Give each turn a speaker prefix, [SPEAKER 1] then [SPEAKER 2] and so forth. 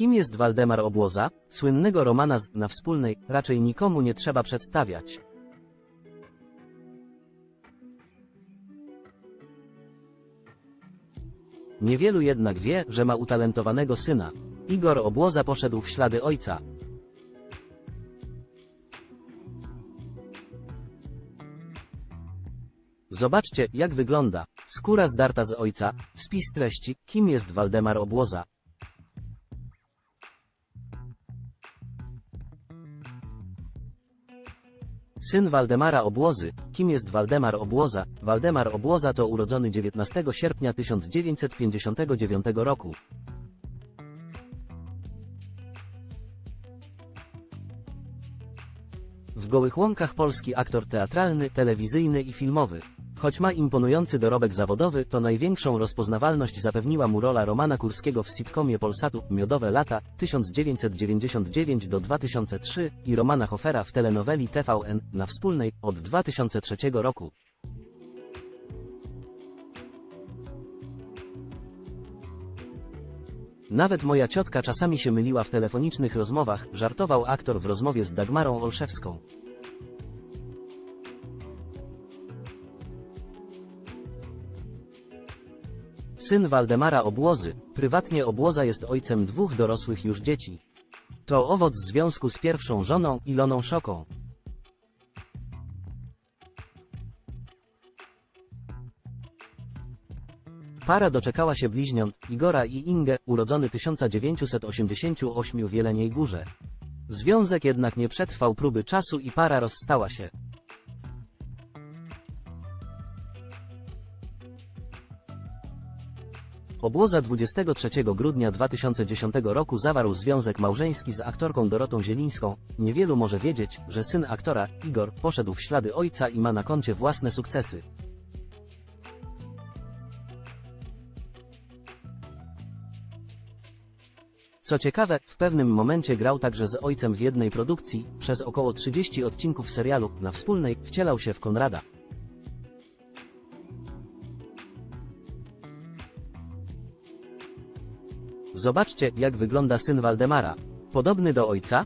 [SPEAKER 1] Kim jest Waldemar Obłoza? Słynnego Romana z na wspólnej raczej nikomu nie trzeba przedstawiać. Niewielu jednak wie, że ma utalentowanego syna. Igor Obłoza poszedł w ślady ojca. Zobaczcie, jak wygląda. Skóra zdarta z ojca. Spis treści. Kim jest Waldemar Obłoza? Syn Waldemara Obłozy. Kim jest Waldemar Obłoza? Waldemar Obłoza to urodzony 19 sierpnia 1959 roku. W Gołych Łąkach polski aktor teatralny, telewizyjny i filmowy. Choć ma imponujący dorobek zawodowy, to największą rozpoznawalność zapewniła mu rola Romana Kurskiego w sitcomie Polsatu Miodowe lata 1999 do 2003 i Romana Hofera w telenoweli TVN na wspólnej od 2003 roku. Nawet moja ciotka czasami się myliła w telefonicznych rozmowach, żartował aktor w rozmowie z Dagmarą Olszewską. Syn Waldemara Obłozy, prywatnie Obłoza jest ojcem dwóch dorosłych już dzieci. To owoc związku z pierwszą żoną, Iloną Szoką. Para doczekała się bliźniąt, Igora i Ingę, urodzony 1988 w Jeleniej Górze. Związek jednak nie przetrwał próby czasu i para rozstała się. Obłoza 23 grudnia 2010 roku zawarł związek małżeński z aktorką Dorotą Zielińską. Niewielu może wiedzieć, że syn aktora, Igor, poszedł w ślady ojca i ma na koncie własne sukcesy. Co ciekawe, w pewnym momencie grał także z ojcem w jednej produkcji, przez około 30 odcinków serialu, na wspólnej, wcielał się w Konrada. Zobaczcie, jak wygląda syn Waldemara. Podobny do ojca?